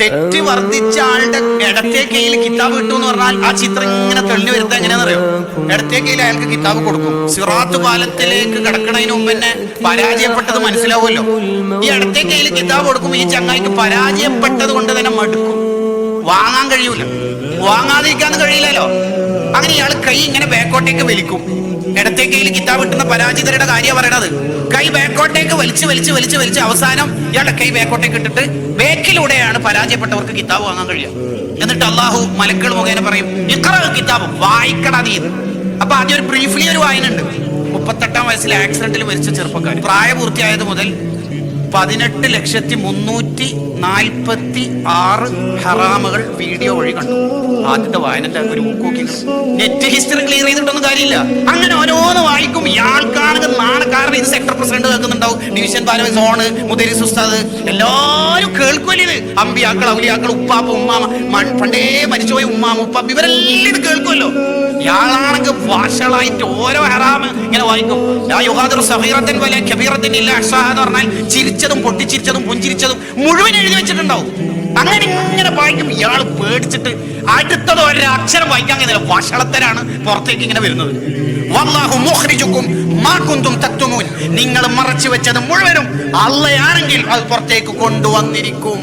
തെറ്റ് വർദ്ധിച്ച ആളുടെ ഇടത്തെ കയ്യിൽ കിതാബ് കിട്ടും എന്ന് പറഞ്ഞാൽ ആ ചിത്രം ഇങ്ങനെ തെളിഞ്ഞു വരുന്നത് എങ്ങനെയാണെന്നറിയോ? ഇടത്തെ കയ്യിൽ അയാൾക്ക് കിതാബ് കൊടുക്കും. സിറാത്ത് പാലത്തിലേക്ക് കിടക്കണതിന് മുമ്പ് തന്നെ പരാജയപ്പെട്ടത് മനസ്സിലാവുമല്ലോ. ഈ ഇടത്തെ കയ്യിൽ കിതാബ് കൊടുക്കും ഈ ചങ്ങായിക്ക് പരാജയപ്പെട്ടത് കൊണ്ട് തന്നെ മടുക്കും. വാങ്ങാൻ കഴിയൂല. വാങ്ങാതിരിക്കാൻ കഴിയില്ലല്ലോ. അങ്ങനെ ഇയാൾ കൈ ഇങ്ങനെ ബാക്കോട്ടേക്ക് വലിക്കും. ഇടത്തെ കയ്യിൽ കിതാബ് കിട്ടുന്ന പരാജിതരുടെ കാര്യം പറയണത്. കൈ ബാക്കോട്ടേക്ക് വലിച്ച് വലിച്ച് വലിച്ച് വലിച്ച് അവസാനം ഇയാളുടെ കൈ ബാക്കോട്ടേക്ക് ഇട്ടിട്ട് ബേക്കിലൂടെയാണ് പരാജയപ്പെട്ടവർക്ക് കിതാബ് വാങ്ങാൻ കഴിയുക. എന്നിട്ട് അള്ളാഹു മലക്കൾ മുഖേന പറയും ഇക്ര കിതാബ് വായിക്കടാ നീ എന്ന്." അപ്പൊ ആദ്യം ഒരു ബ്രീഫ്ലി ഒരു വായന ഉണ്ട് മുപ്പത്തെട്ടാം വയസ്സിൽ ആക്സിഡന്റിൽ മരിച്ച ചെറുപ്പക്കാർ പ്രായപൂർത്തിയായത് മുതൽ പതിനെട്ട് ലക്ഷത്തി മുന്നൂറ്റി നാൽപ്പത്തി ആറ് ഹറാമുകൾ വീഡിയോ വഴി കണ്ടു. ആദ്യത്തെ വായനന്റെ ഒരു നെറ്റ് ഹിസ്റ്ററി ക്ലിയർ ചെയ്തിട്ടൊന്നും കാര്യമില്ല. അങ്ങനെ ഓരോന്ന് വായിക്കും. ഇയാൾക്കാണെങ്കിൽ നാണക്കാരൻ ഇത് സെക്ടർ പ്രസിഡന്റ് കേൾക്കുന്നുണ്ടാവും. ഡിവിഷൻ പാലം സോണ് മുതിരി സുസ്താദ് എല്ലാവരും കേൾക്കുമല്ലേ ഇത്? അമ്പിയാക്കൾ ഔലിയാക്കൾ ഉപ്പാപ്പ ഉമ്മാമ പണ്ടേ മരിച്ചുപോയ ഉമ്മാമ ഉപ്പാപ്പ ഇവരെല്ലാം ഇത് കേൾക്കുമല്ലോ വാശളായിട്ട് ഓരോ ഹറാമ് ഇങ്ങനെ വായിക്കും. സഹീറത്തിൻ വല കബീറത്തിൻ ഇല്ല അഷാഹ എന്ന് പറഞ്ഞാൽ ചിരിച്ചതും പൊട്ടിച്ചിരിച്ചതും പുഞ്ചിരിച്ചതും മുഴുവൻ എഴുതി വെച്ചിട്ടുണ്ടാവും. അങ്ങനെ ഇങ്ങനെ വായിക്കും ഇയാൾ പേടിച്ചിട്ട് അടുത്തത് അക്ഷരം വായിക്കാൻ കഴിയുന്നില്ല. വഷളത്തരാണ് പുറത്തേക്ക് ഇങ്ങനെ വരുന്നത്. വല്ലാഹു മുഖ്രിജുക്കും മാ കുന്തും തക്തുമൂൻ. നിങ്ങൾ മറച്ചു വെച്ചത് മുഴുവനും അള്ളയാണെങ്കിൽ അത് പുറത്തേക്ക് കൊണ്ടുവന്നിരിക്കും.